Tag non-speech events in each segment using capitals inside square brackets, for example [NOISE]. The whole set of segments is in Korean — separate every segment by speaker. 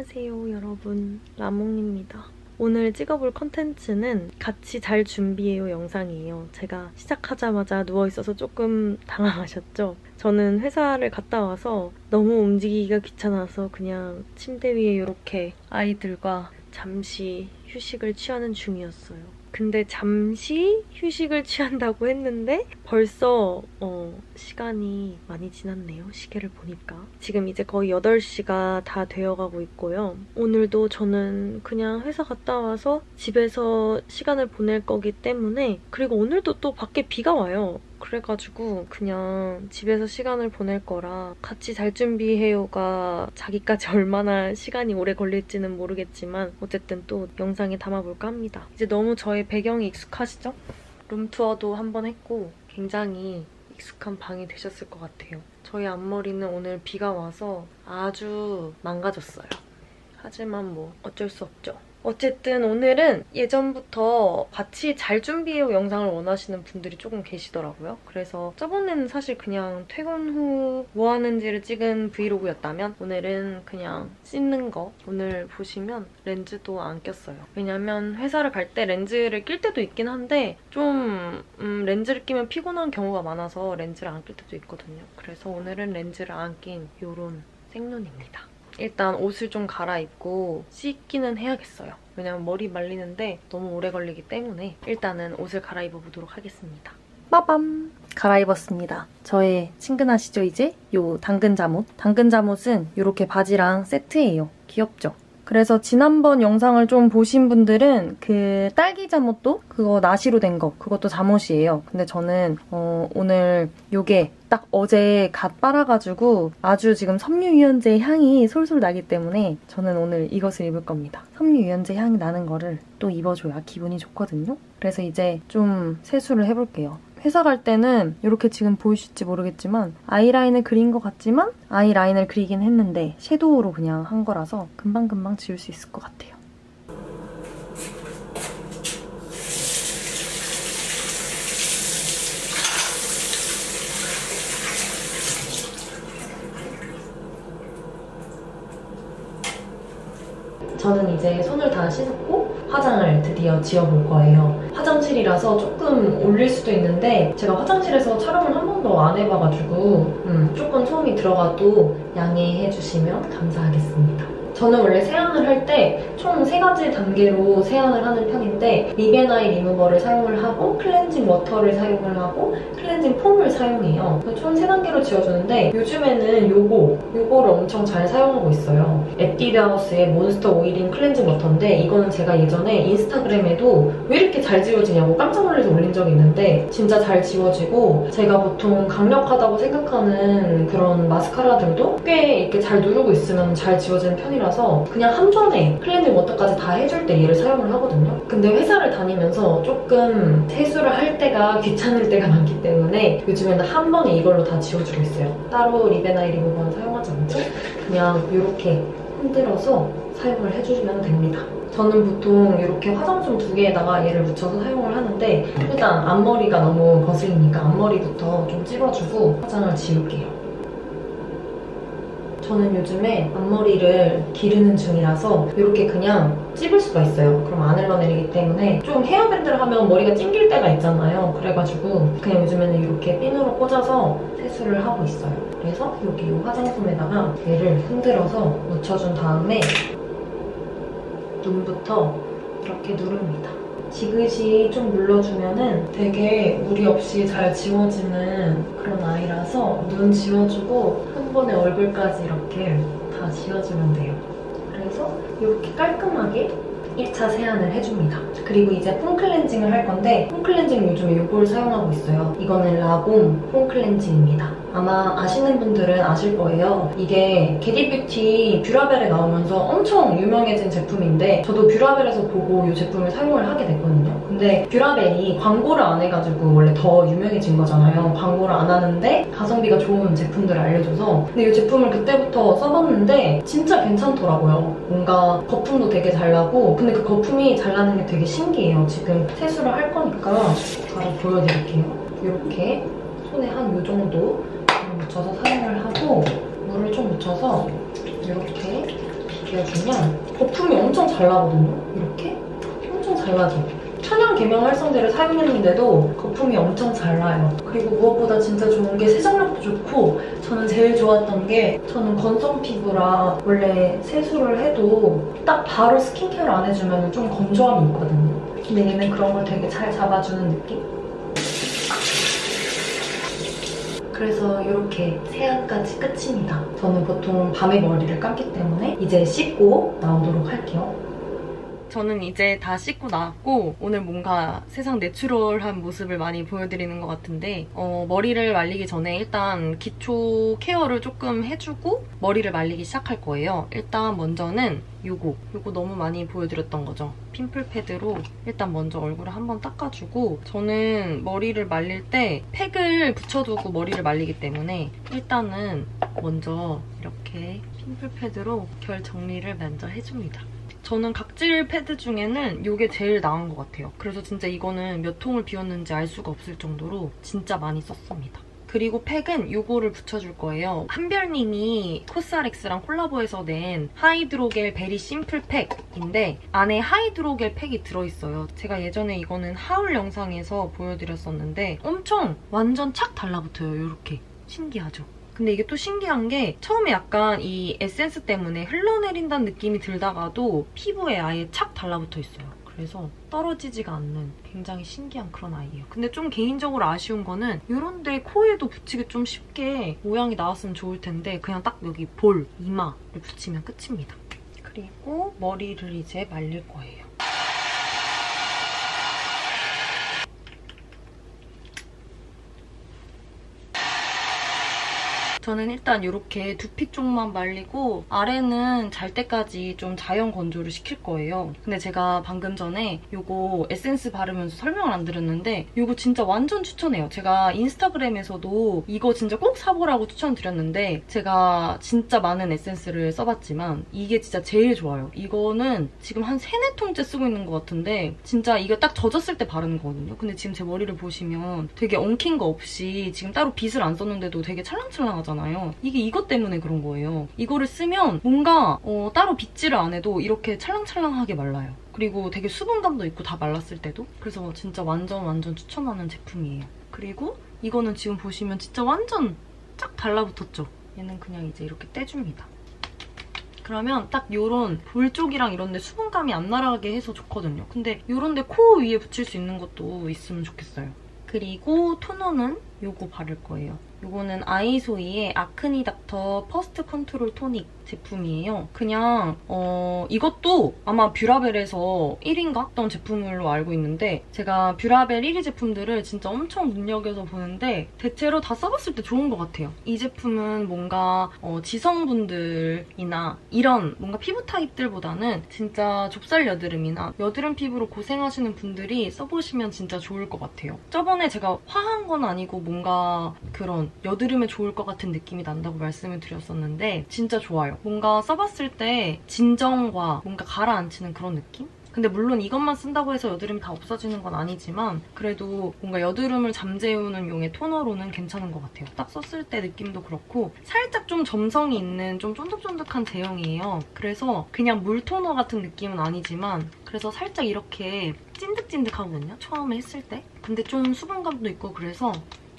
Speaker 1: 안녕하세요 여러분 라몽입니다. 오늘 찍어볼 컨텐츠는 같이 잘 준비해요 영상이에요. 제가 시작하자마자 누워있어서 조금 [LAUGHS] 당황하셨죠? 저는 회사를 갔다 와서 너무 움직이기가 귀찮아서 그냥 침대 위에 이렇게 아이들과 잠시 휴식을 취하는 중이었어요. 근데 잠시 휴식을 취한다고 했는데 벌써 어, 시간이 많이 지났네요. 시계를 보니까. 지금 이제 거의 8시가 다 되어가고 있고요. 오늘도 저는 그냥 회사 갔다 와서 집에서 시간을 보낼 거기 때문에 그리고 오늘도 또 밖에 비가 와요. 그래가지고 그냥 집에서 시간을 보낼 거라 같이 잘 준비해요가 자기까지 [LAUGHS] 얼마나 시간이 오래 걸릴지는 모르겠지만 어쨌든 또 영상에 담아볼까 합니다. 이제 너무 저의 배경이 익숙하시죠? 룸투어도 한번 했고 굉장히 익숙한 방이 되셨을 것 같아요. 저희 앞머리는 오늘 비가 와서 아주 망가졌어요. 하지만 뭐 어쩔 수 없죠. 어쨌든 오늘은 예전부터 같이 잘 준비해요 영상을 원하시는 분들이 조금 계시더라고요. 그래서 저번에는 사실 그냥 퇴근 후 뭐 하는지를 찍은 브이로그였다면 오늘은 그냥 씻는 거 오늘 보시면 렌즈도 안 꼈어요. 왜냐면 회사를 갈 때 렌즈를 낄 때도 있긴 한데 좀 음, 렌즈를 끼면 피곤한 경우가 많아서 렌즈를 안 낄 때도 있거든요. 그래서 오늘은 렌즈를 안 낀 이런 생눈입니다. 일단 옷을 좀 갈아입고 씻기는 해야겠어요. 왜냐면 머리 말리는데 너무 오래 걸리기 때문에 일단은 옷을 갈아입어보도록 하겠습니다. 빠밤! 갈아입었습니다. 저의 친근하시죠 이제? 요 당근 잠옷. 당근 잠옷은 이렇게 바지랑 세트예요. 귀엽죠? 그래서 지난번 영상을 좀 보신 분들은 그 딸기 잠옷도 그거 나시로 된 거 그것도 잠옷이에요. 근데 저는 어, 오늘 요게 딱 어제 갓 빨아가지고 아주 지금 섬유유연제 향이 솔솔 나기 때문에 저는 오늘 이것을 입을 겁니다. 섬유유연제 향이 나는 거를 또 입어줘야 기분이 좋거든요. 그래서 이제 좀 세수를 해볼게요. 회사 갈 때는 이렇게 지금 보이실지 모르겠지만 아이라인을 그린 것 같지만 아이라인을 그리긴 했는데 섀도우로 그냥 한 거라서 금방금방 지울 수 있을 것 같아요. 저는 이제 손을 다 씻었고 화장을 드디어 지어볼 거예요. 화장실이라서 조금 올릴 수도 있는데 제가 화장실에서 촬영을 한 번도 안 해봐가지고 음, 조금 소음이 들어가도 양해해 주시면 감사하겠습니다. 저는 원래 세안을 할 때 총 세 가지 단계로 세안을 하는 편인데 리베나이 리무버를 사용을 하고 클렌징 워터를 사용을 하고 클렌징 폼을 사용해요. 총 세 단계로 지워주는데 요즘에는 요거, 요거를 엄청 잘 사용하고 있어요. 에뛰드하우스의 몬스터 오일인 클렌징 워터인데 이거는 제가 예전에 인스타그램에도 왜 이렇게 잘 지워지냐고 깜짝 놀라서 올린 적이 있는데 진짜 잘 지워지고 제가 보통 강력하다고 생각하는 그런 마스카라들도 꽤 이렇게 잘 누르고 있으면 잘 지워지는 편이라 편이라서 그냥 한 번에 클렌징 워터까지 다 해줄 때 얘를 사용을 하거든요. 근데 회사를 다니면서 조금 세수를 할 때가 귀찮을 때가 [LAUGHS] 많기 때문에 요즘에는 한 번에 이걸로 다 지워주고 있어요. 따로 리베나이 리무버는 사용하지 않고 그냥 이렇게 흔들어서 사용을 해주시면 됩니다. 저는 보통 이렇게 화장솜 두 개에다가 얘를 묻혀서 사용을 하는데 일단 앞머리가 너무 거슬리니까 앞머리부터 좀 찝어주고 화장을 지울게요. 저는 요즘에 앞머리를 기르는 중이라서 이렇게 그냥 찝을 수가 있어요. 그럼 안 흘러내리기 때문에 좀 헤어밴드를 하면 머리가 찡길 때가 있잖아요. 그래가지고 그냥 요즘에는 이렇게 핀으로 꽂아서 세수를 하고 있어요. 그래서 여기 이 화장솜에다가 얘를 흔들어서 묻혀준 다음에 눈부터 이렇게 누릅니다. 지그시 좀 눌러주면은 되게 무리 없이 잘 지워지는 그런 아이라서 눈 지워주고 한 번에 얼굴까지 이렇게 다 지워주면 돼요. 그래서 이렇게 깔끔하게 1차 세안을 해줍니다. 그리고 이제 폼 클렌징을 할 건데 폼 클렌징 요즘에 이걸 사용하고 있어요. 이거는 라곰 폼 클렌징입니다. 아마 아시는 분들은 아실 거예요. 이게 게디뷰티 뷰라벨에 나오면서 엄청 유명해진 제품인데 저도 뷰라벨에서 보고 이 제품을 사용을 하게 됐거든요. 근데 뷰라벨이 광고를 안 해가지고 원래 더 유명해진 거잖아요. 광고를 안 하는데 가성비가 좋은 제품들을 알려줘서 근데 이 제품을 그때부터 써봤는데 진짜 괜찮더라고요. 뭔가 거품도 되게 잘 나고 근데 그 거품이 잘 나는 게 되게 신기해요. 지금 세수를 할 거니까 바로 보여드릴게요. 이렇게 손에 한이 정도 묻혀서 사용을 하고 물을 좀 묻혀서 이렇게 해주면 거품이 엄청 잘 나거든요. 이렇게 엄청 잘 나죠. 천연 계명 활성제를 사용했는데도 거품이 엄청 잘 나요. 그리고 무엇보다 진짜 좋은 게 세정력도 좋고 저는 제일 좋았던 게 저는 건성 피부라 원래 세수를 해도 딱 바로 스킨케어를 안 해주면 좀 건조함이 있거든요. 근데 얘는 그런 걸 되게 잘 잡아주는 느낌? 그래서 이렇게 세안까지 끝입니다. 저는 보통 밤에 머리를 감기 때문에 이제 씻고 나오도록 할게요. 저는 이제 다 씻고 나왔고 오늘 뭔가 세상 내추럴한 모습을 많이 보여드리는 것 같은데 어, 머리를 말리기 전에 일단 기초 케어를 조금 해주고 머리를 말리기 시작할 거예요. 일단 먼저는 요거 요거 너무 많이 보여드렸던 거죠. 핀플 패드로 일단 먼저 얼굴을 한번 닦아주고 저는 머리를 말릴 때 팩을 붙여두고 머리를 말리기 때문에 일단은 먼저 이렇게 핀플 패드로 결 정리를 먼저 해줍니다. 저는 각질 패드 중에는 이게 제일 나은 것 같아요. 그래서 진짜 이거는 몇 통을 비웠는지 알 수가 없을 정도로 진짜 많이 썼습니다. 그리고 팩은 이거를 붙여줄 거예요. 한별님이 코스알엑스랑 콜라보해서 낸 하이드로겔 베리 심플 팩인데 안에 하이드로겔 팩이 들어있어요. 제가 예전에 이거는 하울 영상에서 보여드렸었는데 엄청 완전 착 달라붙어요. 이렇게. 신기하죠? 근데 이게 또 신기한 게 처음에 약간 이 에센스 때문에 흘러내린다는 느낌이 들다가도 피부에 아예 착 달라붙어 있어요. 그래서 떨어지지가 않는 굉장히 신기한 그런 아이예요. 근데 좀 개인적으로 아쉬운 거는 이런 데 코에도 붙이기 좀 쉽게 모양이 나왔으면 좋을 텐데 그냥 딱 여기 볼, 이마를 붙이면 끝입니다. 그리고 머리를 이제 말릴 거예요. 저는 일단 이렇게 두피 쪽만 말리고 아래는 잘 때까지 좀 자연 건조를 시킬 거예요. 근데 제가 방금 전에 이거 에센스 바르면서 설명을 안 드렸는데 이거 진짜 완전 추천해요. 제가 인스타그램에서도 이거 진짜 꼭 사보라고 추천드렸는데 제가 진짜 많은 에센스를 써봤지만 이게 진짜 제일 좋아요. 이거는 지금 한 3, 4통째 쓰고 있는 것 같은데 진짜 이거 딱 젖었을 때 바르는 거거든요. 근데 지금 제 머리를 보시면 되게 엉킨 거 없이 지금 따로 빗을 안 썼는데도 되게 찰랑찰랑하잖아요. 거잖아요. 이게 이것 때문에 그런 거예요. 이거를 쓰면 뭔가 어, 따로 빗질을 안 해도 이렇게 찰랑찰랑하게 말라요. 그리고 되게 수분감도 있고 다 말랐을 때도 그래서 진짜 완전 완전 추천하는 제품이에요. 그리고 이거는 지금 보시면 진짜 완전 쫙 달라붙었죠? 얘는 그냥 이제 이렇게 떼줍니다. 그러면 딱 요런 볼 쪽이랑 이런 데 수분감이 안 날아가게 해서 좋거든요. 근데 요런 데 코 위에 붙일 수 있는 것도 있으면 좋겠어요. 그리고 토너는 요거 바를 거예요. 이거는 아이소이의 아크니 닥터 퍼스트 컨트롤 토닉 제품이에요. 그냥 어 이것도 아마 뷰라벨에서 1위인가 했던 제품으로 알고 있는데 제가 뷰라벨 1위 제품들을 진짜 엄청 눈여겨서 보는데 대체로 다 써봤을 때 좋은 것 같아요. 이 제품은 뭔가 어 지성분들이나 이런 뭔가 피부 타입들보다는 진짜 좁쌀 여드름이나 여드름 피부로 고생하시는 분들이 써보시면 진짜 좋을 것 같아요. 저번에 제가 화한 건 아니고 뭔가 그런 여드름에 좋을 것 같은 느낌이 난다고 말씀을 드렸었는데 진짜 좋아요. 뭔가 써봤을 때 진정과 뭔가 가라앉히는 그런 느낌? 근데 물론 이것만 쓴다고 해서 여드름이 다 없어지는 건 아니지만 그래도 뭔가 여드름을 잠재우는 용의 토너로는 괜찮은 것 같아요. 딱 썼을 때 느낌도 그렇고 살짝 좀 점성이 있는 좀 쫀득쫀득한 제형이에요. 그래서 그냥 물 토너 같은 느낌은 아니지만 그래서 살짝 이렇게 찐득찐득하거든요. 처음에 했을 때. 근데 좀 수분감도 있고 그래서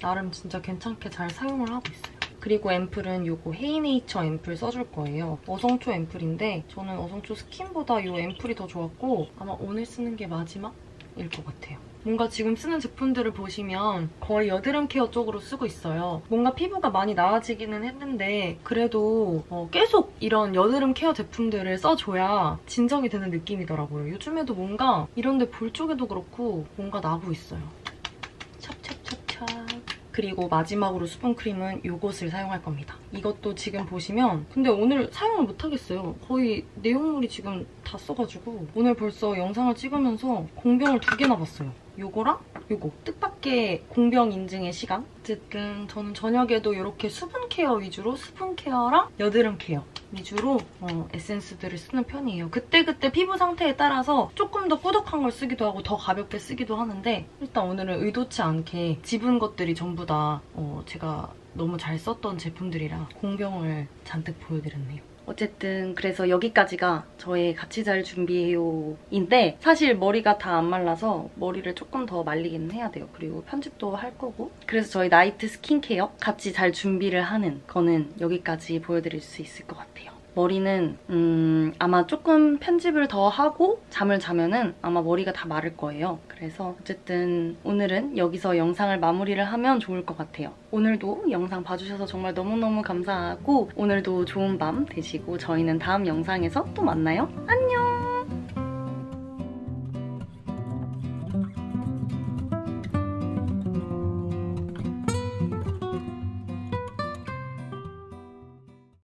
Speaker 1: 나름 진짜 괜찮게 잘 사용을 하고 있어요. 그리고 앰플은 이거 헤이네이처 앰플 써줄 거예요. 어성초 앰플인데 저는 어성초 스킨보다 이 앰플이 더 좋았고 아마 오늘 쓰는 게 마지막일 것 같아요. 뭔가 지금 쓰는 제품들을 보시면 거의 여드름 케어 쪽으로 쓰고 있어요. 뭔가 피부가 많이 나아지기는 했는데 그래도 어 계속 이런 여드름 케어 제품들을 써줘야 진정이 되는 느낌이더라고요. 요즘에도 뭔가 이런 데 볼 쪽에도 그렇고 뭔가 나고 있어요. 찹찹찹찹 그리고 마지막으로 수분크림은 이것을 사용할 겁니다. 이것도 지금 보시면 근데 오늘 사용을 못하겠어요. 거의 내용물이 지금 다 써가지고 오늘 벌써 영상을 찍으면서 공병을 두 개나 봤어요. 요거랑 요거 뜻밖의 공병 인증의 시간 어쨌든 저는 저녁에도 이렇게 수분 케어 위주로 수분 케어랑 여드름 케어 위주로 어, 에센스들을 쓰는 편이에요. 그때 그때 피부 상태에 따라서 조금 더 꾸덕한 걸 쓰기도 하고 더 가볍게 쓰기도 하는데 일단 오늘은 의도치 않게 집은 것들이 전부 다 어, 제가 너무 잘 썼던 제품들이라 공병을 잔뜩 보여드렸네요.
Speaker 2: 어쨌든 그래서 여기까지가 저의 같이 잘 준비해요인데 사실 머리가 다 안 말라서 머리를 조금 더 말리기는 해야 돼요. 그리고 편집도 할 거고 그래서 저희 나이트 스킨케어 같이 잘 준비를 하는 거는 여기까지 보여드릴 수 있을 것 같아요. 머리는 음, 아마 조금 편집을 더 하고 잠을 자면은 아마 머리가 다 마를 거예요. 그래서 어쨌든 오늘은 여기서 영상을 마무리를 하면 좋을 것 같아요. 오늘도 영상 봐주셔서 정말 너무너무 감사하고 오늘도 좋은 밤 되시고 저희는 다음 영상에서 또 만나요. 안녕!